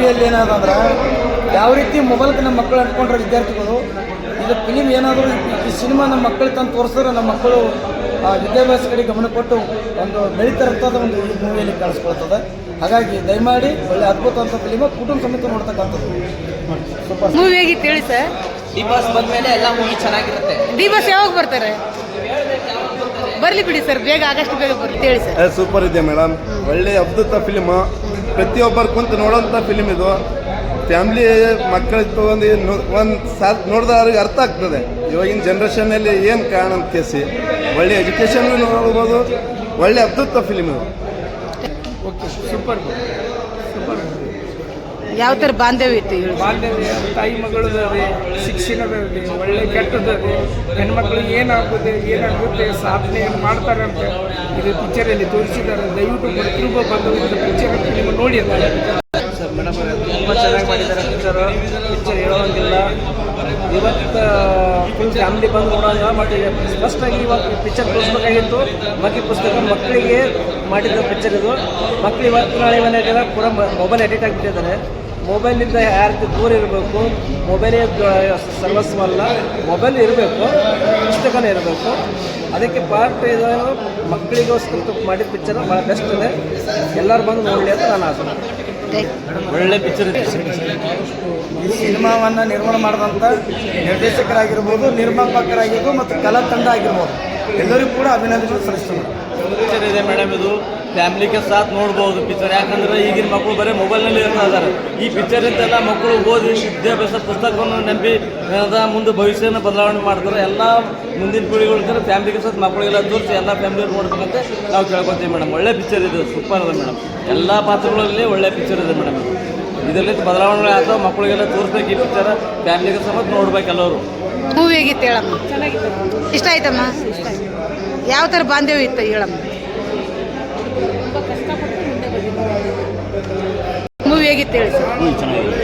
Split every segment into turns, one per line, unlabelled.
ಮೂವಿಯಲ್ಲಿ ಏನಾದಂದ್ರೆ ಯಾವ ರೀತಿ ಮೊಬೈಲ್ಗೆ ನಮ್ಮ ಮಕ್ಕಳು ಅಂಟ್ಕೊಂಡ್ರೆ ವಿದ್ಯಾರ್ಥಿಗಳು ಇದು ಫಿಲಿಮ್ ಏನಾದರೂ ಈ ಸಿನಿಮಾ ನಮ್ಮ ಮಕ್ಕಳು ತಂದು ತೋರಿಸಿದ್ರೆ ನಮ್ಮ ಮಕ್ಕಳು ಆ, ವಿದ್ಯಾಭ್ಯಾಸ ಕಡೆ ಗಮನ ಕೊಟ್ಟು ಒಂದು ಬೆಳೀತಿರ್ತದ ಒಂದು ಈ ಮೂವಿಯಲ್ಲಿ ಕಾಣಿಸ್ಕೊಳ್ತದೆ. ಹಾಗಾಗಿ ದಯಮಾಡಿ ಒಳ್ಳೆ ಅದ್ಭುತವಂತ ಫಿಲಿಮ್ ಕುಟುಂಬ ಸಮೇತ ನೋಡ್ತಕ್ಕಂಥದ್ದು. ಸೂಪರ್
ಮೂವಿ ಹೇಗಿತ್ತು ಹೇಳಿ ಸರ್?
ಡಿ ಬಾಸ್ ಬಂದ್ಮೇಲೆ ಎಲ್ಲ ಮೂವಿ ಚೆನ್ನಾಗಿರುತ್ತೆ.
ಡಿ ಬಸ್ ಯಾವಾಗ ಬರ್ತಾರೆ? ಬರ್ಲಿ ಬಿಡಿ ಸರ್ ಬೇಗ ಆಗಷ್ಟು ಬೇಗ ಹೇಳಿ ಸರ್.
ಸೂಪರ್ ಇದೆ ಮೇಡಮ್ ಒಳ್ಳೆ ಅದ್ಭುತ ಫಿಲಿಮ್ ಪ್ರತಿಯೊಬ್ಬರು ಕುಂತು ನೋಡೋಂಥ ಫಿಲಿಮ್ ಇದು. ಫ್ಯಾಮ್ಲಿ ಮಕ್ಕಳಿಗೆ ತಗೊಂಡು ಒಂದು ಸಾ ನೋಡಿದವ್ರಿಗೆ ಅವ್ರಿಗೆ ಅರ್ಥ ಆಗ್ತದೆ. ಇವಾಗಿನ ಜನ್ರೇಷನಲ್ಲಿ ಏನು ಕಾರಣ ಅಂತ ಕೇಸಿ ಒಳ್ಳೆ ಎಜುಕೇಷನ್ ನೋಡ್ಬೋದು ಒಳ್ಳೆ ಅದ್ಭುತ ಫಿಲಿಮ್ ಇದು.
ಓಕೆ ಸೂಪರ್ ಸೂಪರ್
ಯಾವ ಥರ ಬಾಂಧವ್ಯ ಇತ್ತು ಹೇಳಿ?
ಬಾಲ್ಯದ ತಾಯಿ ಮಗಳದದೆ ಶಿಕ್ಷಣದಲ್ಲಿ ಒಳ್ಳೆ ಕೆಟ್ಟದಲ್ಲಿ ಹೆಣ್ಮಕ್ಳು ಏನಾಗುತ್ತೆ ಏನಾಗುತ್ತೆ ಸಾಧನೆ ಮಾಡ್ತಾರೆ ಅಂತ ಇದು ಪಿಕ್ಚರಲ್ಲಿ ತೋರಿಸಿದ್ದಾರೆ. ದಯವಿಟ್ಟು ಪ್ರತಿಯೊಬ್ಬ ಬಂದು ಇದು ಪಿಕ್ಚರ್ ನಿಮ್ಗೆ ನೋಡಿ ಅಂತ.
ಸರ್ ಮೇಡಮ್ ತುಂಬ ಚೆನ್ನಾಗಿ ಮಾಡಿದ್ದಾರೆ ಪಿಕ್ಚರ್ ಪಿಕ್ಚರ್ ಹೇಳೋಂಗಿಲ್ಲ ಇವತ್ತು ಫುಲ್ ಫ್ಯಾಮಿಲಿ ಬಂದು ನೋಡೋಂಗ ಮತ್ತು ಫಸ್ಟಾಗಿ ಇವಾಗ ಪಿಕ್ಚರ್ ತೋರಿಸ್ಬೇಕಾಗಿತ್ತು. ಬಾಕಿ ಪುಸ್ತಕ ಮಕ್ಕಳಿಗೆ ಮಾಡಿದ ಪಿಕ್ಚರ್ ಇದು. ಮಕ್ಳು ಇವತ್ತು ನಾಳೆ ಮನೆಗೆಲ್ಲ ಪೂರ ಮೊಬೈಲ್ ಅಡಿಕ್ಟ್ ಆಗಿಬಿಟ್ಟಿದ್ದಾರೆ. ಮೊಬೈಲಿಂದ ಯಾರಿಗೆ ದೂರ ಇರಬೇಕು? ಮೊಬೈಲೇ ಸರ್ವಸ್ವಲ್ಲ ಮೊಬೈಲ್ ಇರಬೇಕು. ಪುಸ್ತಕನೇ ಇರಬೇಕು. ಅದಕ್ಕೆ ಪಾರ್ಟ್ ಇದು ಮಕ್ಕಳಿಗೋಸ್ಕರ ಮಾಡಿದ ಪಿಕ್ಚರ್ ಭಾಳ ಬೆಸ್ಟ್ ಇದೆ. ಎಲ್ಲರೂ ಬಂದು ನೋಡಲಿ ಅಂತ ನಾನು ಆಸೆ ಒಳ್ಳೆ ಪಿಕ್ಚರ್ ಇದೆ.
ಈ ಸಿನಿಮಾವನ್ನು ನಿರ್ಮಾಣ ಮಾಡಿದಂಥ ನಿರ್ದೇಶಕರಾಗಿರ್ಬೋದು, ನಿರ್ಮಾಪಕರಾಗಿರ್ಬೋದು, ಮತ್ತು ಕಲಾ ತಂಡ ಆಗಿರ್ಬೋದು. ಎಲ್ಲರಿಗೂ ಕೂಡ ಅಭಿನಂದನೆ ಸಲ್ಲಿಸ್ತೀನಿ.
ಪಿಕ್ಚರ್ ಇದೆ ಮೇಡಮ್ ಇದು. ಫ್ಯಾಮಿಲಿಗೆ ಸಾಥ್ ನೋಡ್ಬೋದು ಪಿಕ್ಚರ್ ಯಾಕಂದ್ರೆ ಈಗಿನ ಮಕ್ಕಳು ಬರೀ ಮೊಬೈಲ್ನಲ್ಲಿ ಇರ್ತಾ ಇದ್ದಾರೆ ಈ ಪಿಕ್ಚರ್ ಇಂತೆಲ್ಲ ಮಕ್ಕಳು ಓದಿ ವಿದ್ಯಾಭ್ಯಾಸ ಪುಸ್ತಕವನ್ನು ನಂಬಿ ಮುಂದೆ ಭವಿಷ್ಯನ ಬದಲಾವಣೆ ಮಾಡ್ತಾರೆ. ಎಲ್ಲ ಮುಂದಿನ ಪೀಳಿಗೆಗಳು ಫ್ಯಾಮಿಲಿಗೆ ಸಾಥ್ ಮಕ್ಕಳಿಗೆಲ್ಲ ತೋರಿಸಿ ಎಲ್ಲ ಫ್ಯಾಮಿಲಿ ನೋಡ್ಬೇಕಂತ ನಾವು ಕೇಳ್ಕೊತೀವಿ ಮೇಡಮ್ ಒಳ್ಳೆ ಪಿಕ್ಚರ್ ಇದೆ. ಸೂಪರ್ ಇದೆ ಮೇಡಮ್ ಎಲ್ಲ ಪಾತ್ರಗಳಲ್ಲಿ ಒಳ್ಳೆ ಪಿಕ್ಚರ್ ಇದೆ ಮೇಡಮ್ ಇದರಲ್ಲಿ ಬದಲಾವಣೆ ಆಗ್ತಾವ ಮಕ್ಕಳಿಗೆಲ್ಲ ತೋರಿಸ್ಬೇಕು ಈ ಪಿಕ್ಚರ್ ಫ್ಯಾಮಿಲಿಗೆ ಸಮೇತ ನೋಡ್ಬೇಕು ಎಲ್ಲರೂ.
ಮೂವಿ ಹೇಗಿತ್ತು ಹೇಳಮ್ಮ? ಇಷ್ಟ ಆಯ್ತಮ್ಮ? ಯಾವ ಥರ ಬಾಂಧವ್ಯ ಇತ್ತು ಹೇಳಮ್ಮ? ಮೂವಿ ಹೇಗಿತ್ತು ಹೇಳಿ ಸರ್?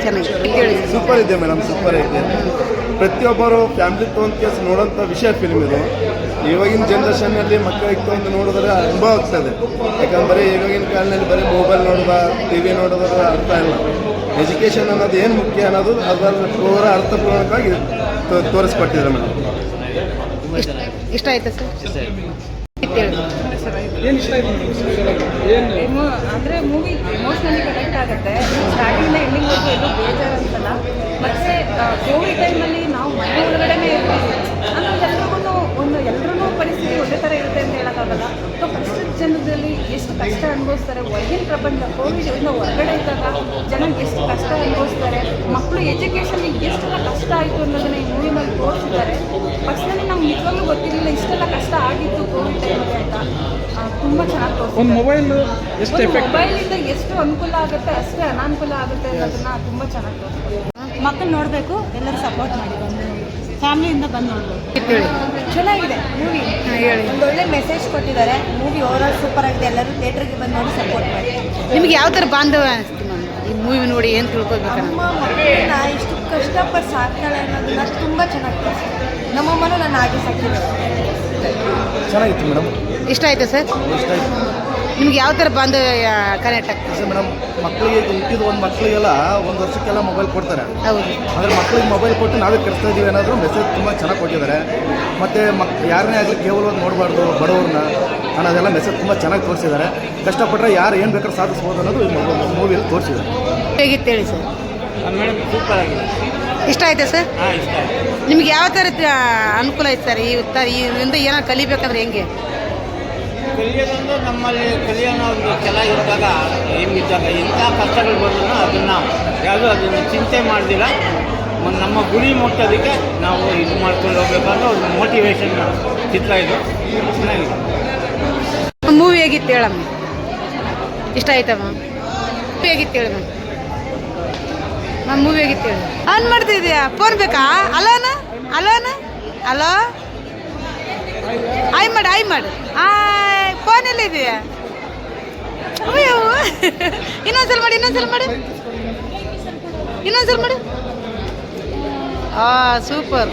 ಚೆನ್ನಾಗಿ ಹೇಳಿ ಸರ್.
ಸೂಪರ್ ಇದೆ ಮೇಡಮ್ ಸೂಪರ್ ಇದೆ. ಪ್ರತಿಯೊಬ್ಬರು ಫ್ಯಾಮಿಲಿ ತೊಗೊಂಡು ಕೇಸ್ ನೋಡೋಂಥ ವಿಷಯ ಫಿಲ್ಮ್ ಇದು. ಇವಾಗಿನ ಜನ್ರೇಷನ್ನಲ್ಲಿ ಮಕ್ಕಳಿಗೆ ತೊಗೊಂಡು ನೋಡಿದ್ರೆ ಅನುಭವ ಆಗ್ತದೆ. ಯಾಕಂದ್ರೆ ಇವಾಗಿನ ಕಾಲದಲ್ಲಿ ಬರೀ ಮೊಬೈಲ್ ನೋಡೋದ ಟಿ ವಿ ನೋಡೋದ್ರ ಅರ್ಥ ಇಲ್ಲ. ಎಜುಕೇಷನ್ ಅನ್ನೋದು ಏನು ಮುಖ್ಯ ಅನ್ನೋದು ಅದರ ಪೂರ ತೋರಿಸ್ಕೊಟ್ಟಿದ್ದಾರೆ ಮೇಡಮ್
ಇಷ್ಟ ಆಯ್ತಾ ಸರ್?
ಅಂದ್ರೆ ಇಷ್ಟ ಆಯ್ತು ಏನು?
ಎಮೋ ಅಂದರೆ ಮೂವಿ ಎಮೋಷ್ನಲಿ ಕನೆಕ್ಟ್ ಆಗುತ್ತೆ. ಸ್ಟಾರ್ಟಿಂಗಿಂದ ಎಂಡಿಂಗ್ ಏನು ಬೇಜಾರು ಅಂತಲ್ಲ ಮತ್ತೆ ಕೋವಿಡ್ ಟೈಮಲ್ಲಿ ನಾವು ಮನೆ ಒಳಗಡೆನೇ ಇರ್ತೀವಿ. ಅಂದರೆ ಎಲ್ರಿಗೂ ಒಂದು ಎಲ್ರೂ ಪರಿಸ್ಥಿತಿ ಒಂದೇ ಥರ ಇರುತ್ತೆ ಅಂತ ಹೇಳೋಕ್ಕಾಗಲ್ಲ. ಸೊ ಫಸ್ಟ್ ಜನದಲ್ಲಿ ಎಷ್ಟು ಕಷ್ಟ ಅನುಭವಿಸ್ತಾರೆ ಹೊರಗಿನ ಪ್ರಪಂಚ ಕೋವಿಡ್ ಇಂದ ಹೊರಗಡೆ ಇದ್ದಾಗ ಜನ ಎಷ್ಟು ಕಷ್ಟ ಅನುಭವಿಸ್ತಾರೆ ಮಕ್ಕಳು ಎಜುಕೇಷನ್ಗೆ ಎಷ್ಟು ಕಷ್ಟ ಆಯಿತು ಅನ್ನೋದನ್ನ ಈ ಮೂವಿನಲ್ಲಿ ತೋರಿಸಿದ್ದಾರೆ. ನಿಜವಾಗ್ಲೂ ಗೊತ್ತಿರಲಿಲ್ಲ ಇಷ್ಟೆಲ್ಲ ಕಷ್ಟ ಆಗಿತ್ತು ಕೋವಿಡ್ ಟೈಮಲ್ಲಿ ಅಂತ. ತುಂಬ ಚೆನ್ನಾಗಿ
ಒಂದು ಮೊಬೈಲ್ ಎಷ್ಟು ಎಫೆಕ್ಟ್
ಮೊಬೈಲಿಂದ ಎಷ್ಟು ಅನುಕೂಲ ಆಗುತ್ತೆ ಅಷ್ಟೇ ಅನಾನುಕೂಲ ಆಗುತ್ತೆ ಅನ್ನೋದನ್ನ ತುಂಬ ಚೆನ್ನಾಗಿ ತೋರಿಸ್ತಾರೆ
ಮಕ್ಕಳು ನೋಡಬೇಕು ಎಲ್ಲರೂ ಸಪೋರ್ಟ್ ಮಾಡಿ ಬಂದು ಫ್ಯಾಮಿಲಿಯಿಂದ ಬಂದು ನೋಡಬೇಕು. ಚೆನ್ನಾಗಿದೆ ಮೂವಿ
ಹೇಳಿ.
ಒಂದೊಳ್ಳೆ ಮೆಸೇಜ್ ಕೊಟ್ಟಿದ್ದಾರೆ. ಮೂವಿ ಓವರ್ ಆಲ್ ಸೂಪರ್ ಆಗಿದೆ. ಎಲ್ಲರೂ ಥಿಯೇಟ್ರಿಗೆ ಬಂದು ನೋಡಿ ಸಪೋರ್ಟ್ ಮಾಡಿ.
ನಿಮ್ಗೆ ಯಾವ ಥರ ಬಾಂಧವ್ಯ ಅನಿಸ್ತು ಮ್ಯಾಮ್? ಈ ಮೂವಿ ನೋಡಿ ಏನು
ತಿಳ್ಕೊಬೇಕು ಇಷ್ಟು ಕಷ್ಟಪಟ್ಟು ಸಾಕ್ತಾಳೆ ಅನ್ನೋದನ್ನ ತುಂಬ ಚೆನ್ನಾಗಿ ತೋರಿಸಿದ್ದಾರೆ ನಮ್ಮಮ್ಮನೂ ನಾನು ಹಾಗೆ ಸಾಕಿದ್ದೆ
ಚೆನ್ನಾಗಿತ್ತು ಮೇಡಮ್.
ಇಷ್ಟ ಆಯ್ತಾ ಸರ್?
ಇಷ್ಟ ಆಯ್ತು.
ನಿಮ್ಗೆ ಯಾವ ಥರ ಬಂದು ಕನೆಕ್ಟ್ ಆಗ್ತದೆ
ಮೇಡಮ್ ಮಕ್ಕಳಿಗೆ ಹುಟ್ಟಿದ ಒಂದು ಮಕ್ಕಳಿಗೆಲ್ಲ ಒಂದು ವರ್ಷಕ್ಕೆಲ್ಲ ಮೊಬೈಲ್ ಕೊಡ್ತಾರೆ.
ಹೌದು.
ಆದರೆ ಮಕ್ಕಳಿಗೆ ಮೊಬೈಲ್ ಕೊಟ್ಟು ನಾವೇ ಕಲಿಸ್ತಾ ಇದ್ದೀವಿ ಅನ್ನೋದು ಮೆಸೇಜ್ ತುಂಬ ಚೆನ್ನಾಗಿ ಕೊಟ್ಟಿದ್ದಾರೆ. ಮತ್ತು ಮಕ್ ಯಾರನ್ನೇ ಆಗಲಿ ಒಂದು ನೋಡಬಾರ್ದು ಬಡವ್ರನ್ನ ಅನ್ನೋದೆಲ್ಲ ಮೆಸೇಜ್ ತುಂಬ ಚೆನ್ನಾಗಿ ತೋರಿಸಿದ್ದಾರೆ. ಕಷ್ಟಪಟ್ಟರೆ ಯಾರು ಏನು ಬೇಕಾದ್ರೂ ಸಾಧಿಸ್ಬೋದು ಅನ್ನೋದು ಈ ಮೂವಿಯಲ್ಲಿ ತೋರಿಸಿದ್ದಾರೆ.
ಹೇಗಿತ್ತು ಹೇಳಿ ಸರ್? ಇಷ್ಟ ಆಯ್ತಾ ಸರ್?
ಹಾಂ ಇಷ್ಟ ಆಯ್ತು.
ನಿಮ್ಗೆ ಯಾವ ಥರ ಅನುಕೂಲ ಐತೆ ಸರ್ ಈ ಉತ್ತರ ಇದರಿಂದ ಏನೋ ಕಲಿಬೇಕಂದ್ರೆ ಹೆಂಗೆ?
ಕಲಿಯೋದಂದ್ರೆ ನಮ್ಮಲ್ಲಿ ಕಲಿಯೋಣ ಒಂದು ಕೆಲ ಇದ್ದಾಗ ಹೆಂಗಿದ್ದಾಗ ಎಂಥ ಕಷ್ಟಗಳು ಬಂದರೂ ಅದನ್ನು ಯಾವುದೂ ಅದನ್ನು ಚಿಂತೆ ಮಾಡಿದಿಲ್ಲ. ನಮ್ಮ ಗುರಿ ಮುಟ್ಟೋದಕ್ಕೆ ನಾವು ಇದು ಮಾಡ್ಕೊಂಡು ಹೋಗ್ಬೇಕಂದ್ರೆ ಒಂದು ಮೋಟಿವೇಶನ್ ಚಿತ್ರ ಇದು. ಚೆನ್ನಾಗಿದೆ.
ಮೂವಿ ಹೇಗಿತ್ತು ಹೇಳಮ್ಮ? ಇಷ್ಟ ಆಯ್ತಮ್ಮ? ಮೂವಿ ಹೇಗಿತ್ತು ಹೇಳಿ ಮ್ಯಾಮ್ ಮೂವಿ ಹೇಗಿತ್ತು ಹೇಳಿ. ಆನ್ ಮಾಡ್ತಿದ್ಯಾ? ಫೋನ್ ಬೇಕಾ? ಅಲೋನ ಅಲೋನ ಅಲೋ ಆಯ್ ಮಾಡಿ ಆಯ್ ಮಾಡಿ. ಆಯ್ ಫೋನ್ ಎಲ್ಲಿದೆಯಾ? ಅಯ್ಯೋ. ಇನ್ನೊಂದ್ಸಲ ಮಾಡಿ ಇನ್ನೊಂದ್ಸಲ ಮಾಡಿ. ಇನ್ನೊಂದ್ಸಲ ಮಾಡಿ. ಆ ಸೂಪರ್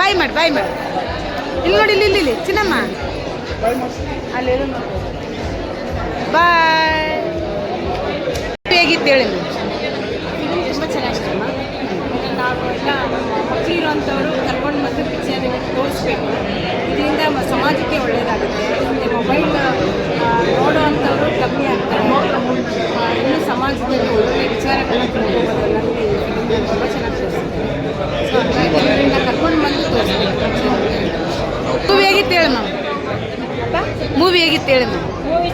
ಬಾಯ್ ಮಾಡಿ ಬಾಯ್ ಮಾಡಿ. ಇಲ್ಲಿ ನೋಡಿ, ಇಲ್ಲಿ ಇಲ್ಲಿ ಚಿನ್ನಮ್ಮ. ಅಲ್ಲಿ ಬಾಯ್ ಹೇಗಿತ್ತು ಹೇಳಿ? ಮ್ಯಾಮ್
ತುಂಬ ಚೆನ್ನಾಗಿತ್ತಮ್ಮ ನಾವು ಎಲ್ಲ ಮಕ್ಕಳಿರುವಂಥವ್ರು ಕರ್ಕೊಂಡು ಬಂದು ಪಿಕ್ಚರ್ ತೋರಿಸ್ಬೇಕು. ಇದರಿಂದ ಸಮಾಜಕ್ಕೆ ಒಳ್ಳೆಯದಾಗುತ್ತೆ ಮೊಬೈಲ್ ಮೊಬೈಲ್ ನೋಡುವಂಥವ್ರು ಕಮ್ಮಿ ಆಗ್ತಾರೆ ಆ, ಇನ್ನು ಸಮಾಜದಲ್ಲಿ ಒಳ್ಳೆಯ ವಿಚಾರಗಳನ್ನ ತಿಳ್ಕೊಬೋದು ನನಗೆ ಈ ಫಿಲಿಮ್ ತುಂಬ ಚೆನ್ನಾಗಿ ತೋರಿಸಿದೆ ಸೊ ಹಾಗಾಗಿ ಇದರಿಂದ ಕರ್ಕೊಂಡು ಬಂದು ತೋರಿಸ್ಬೇಕು
ಮೂವಿ ಹೇಗಿತ್ತು ಹೇಳಿ ಮ್ಯಾಮ್ ಮೂವಿ ಹೇಗಿತ್ತು ಹೇಳಿ ಮ್ಯಾಮ್
ಮೂವಿ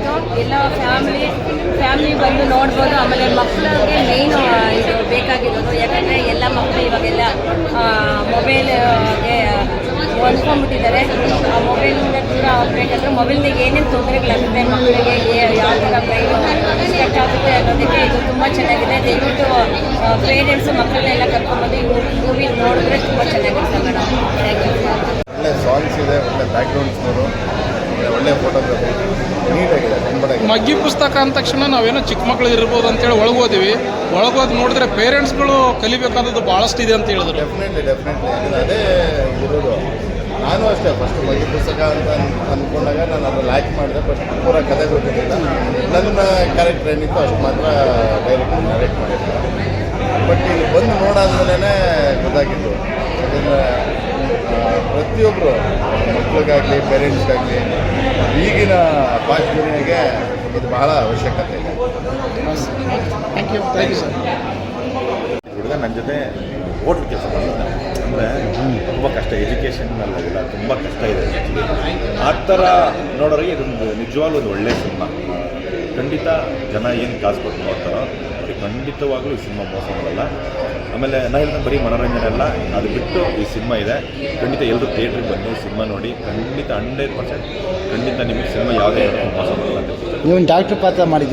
ಆಗಿತ್ತು ಎಲ್ಲ ಫ್ಯಾಮಿಲಿ ಫ್ಯಾಮಿಲಿ ಬಂದು ನೋಡ್ಬೋದು. ಆಮೇಲೆ ಮಕ್ಕಳಿಗೆ ಮೇನ್ ಇದು ಬೇಕಾಗಿರೋದು. ಯಾಕಂದರೆ ಎಲ್ಲ ಮಕ್ಕಳು ಇವಾಗೆಲ್ಲ ಮೊಬೈಲ್ಗೆ ಹೊಂದ್ಕೊಂಡ್ಬಿಟ್ಟಿದ್ದಾರೆ. ಆ ಮೊಬೈಲಿಂದ ದೂರ ಆಗಬೇಕಂದ್ರೆ ಮೊಬೈಲ್ನಾಗ ಏನೇನು ತೊಂದರೆಗಳಾಗುತ್ತೆ ಮಕ್ಕಳಿಗೆ ಯಾವ ಥರ ಬ್ರೈನು ಆಗುತ್ತೆ ಅನ್ನೋದಕ್ಕೆ ಇದು ತುಂಬ ಚೆನ್ನಾಗಿದೆ. ದಯವಿಟ್ಟು ಪೇರೆಂಟ್ಸು ಮಕ್ಕಳನ್ನೆಲ್ಲ ಕರ್ಕೊಂಡ್ಬಂದು ಈ ಮೂವಿ ನೋಡಿದ್ರೆ ತುಂಬ ಚೆನ್ನಾಗಿರುತ್ತೆ ಮೇಡಮ್.
ಸಾಂಗ್ಸ್ ಇದೆ, ಒಳ್ಳೆ ಬ್ಯಾಕ್ಗ್ರೌಂಡ್ ಸ್ಕೋರು ಒಳ್ಳೆ ಫೋಟೋಗ್ರಫಿ ನೀಟಾಗಿದೆ
ಮಗ್ಗಿ ಪುಸ್ತಕ ಅಂದ ತಕ್ಷಣ ನಾವೇನೋ ಚಿಕ್ಕ ಮಕ್ಕಳು ಇರ್ಬೋದು ಅಂತೇಳಿ ಒಳಗೋದಿವಿ ಒಳಗೋದು ನೋಡಿದ್ರೆ ಪೇರೆಂಟ್ಸ್ಗಳು ಕಲಿಬೇಕಾದದ್ದು ಭಾಳಷ್ಟು ಇದೆ ಅಂತ ಹೇಳಿದ್ರು.
ಡೆಫಿನೆಟ್ಲಿ ಡೆಫಿನೆಟ್ಲಿ ಅದೇ ಇರೋದು. ನಾನು ಅಷ್ಟೇ ಫಸ್ಟ್ ಮಗಿ ಪುಸ್ತಕ ಅಂತ ಅಂದ್ಕೊಂಡಾಗ ನಾನು ಅದನ್ನು ಲೈಕ್ ಮಾಡಿದೆ ಬಟ್ ಪೂರ ಕತೆ ಗೊತ್ತಿರಲಿಲ್ಲ. ನನ್ನ ಕ್ಯಾರೆಕ್ಟರ್ ಏನಿತ್ತು ಅಷ್ಟು ಮಾತ್ರ ಡೈರೆಕ್ಟ್ ನರೇಟ್ ಮಾಡಿದ್ದೆ. ಬಟ್ ಇಲ್ಲಿ ಬಂದು ನೋಡಾದ್ಮೇಲೆ ಗೊತ್ತಾಗಿದ್ದು. ಯಾಕಂದರೆ ಪ್ರತಿಯೊಬ್ಬರು ಮಕ್ಕಳಿಗಾಗಲಿ ಪೇರೆಂಟ್ಸ್ಗಾಗಲಿ ಈಗಿನ ಫಾಸ್ಟ್ ಇದು ಬಹಳ ಅವಶ್ಯಕತೆ ಇದೆ.
Thank you thank you sir
ಹುಡುಗ ನನ್ನ ಜೊತೆ ಹೋಟ್ಲ್ ಕೆಲಸ ಮಾಡ್ತಾನೆ ಅಂದರೆ ತುಂಬ ಕಷ್ಟ ಎಜುಕೇಷನ್ನಲ್ಲೆಲ್ಲ ತುಂಬ ಕಷ್ಟ ಇದೆ ಆ ಥರ ನೋಡೋರಿಗೆ ಇದೊಂದು ನಿಜವಾಗ್ಲೂ ಒಂದು ಒಳ್ಳೆಯ ಸಿನಿಮಾ. ಖಂಡಿತ ಜನ ಏನು ಕಾಸು ಕೊಟ್ಟು ನೋಡ್ತಾರೋ ಖಂಡಿತವಾಗ್ಲೂ ಈ ಸಿನಿಮಾ ಮೋಸ ಮಾಡಲ್ಲ ಆಮೇಲೆ ನಾ ಹೇಳಿದ ಬರೀ ಮನೋರಂಜನೆ ಅಲ್ಲ ಅದು ಬಿಟ್ಟು ಈ ಸಿನಿಮಾ ಇದೆ. ಖಂಡಿತ ಎಲ್ಲರೂ ಥಿಯೇಟ್ರಿಗೆ ಬಂದು ಸಿನಿಮಾ ನೋಡಿ, ಖಂಡಿತ ಹಂಡ್ರೆಡ್ ಪರ್ಸೆಂಟ್ ಖಂಡಿತ ನಿಮಗೆ ಸಿನಿಮಾ ಯಾವುದೇ ಮೋಸ ಮಾಡಲ್ಲ
ನೀವು ಡಾಕ್ಟ್ರ್ ಪಾತ್ರ ಮಾಡಿದ್ದೀರಿ?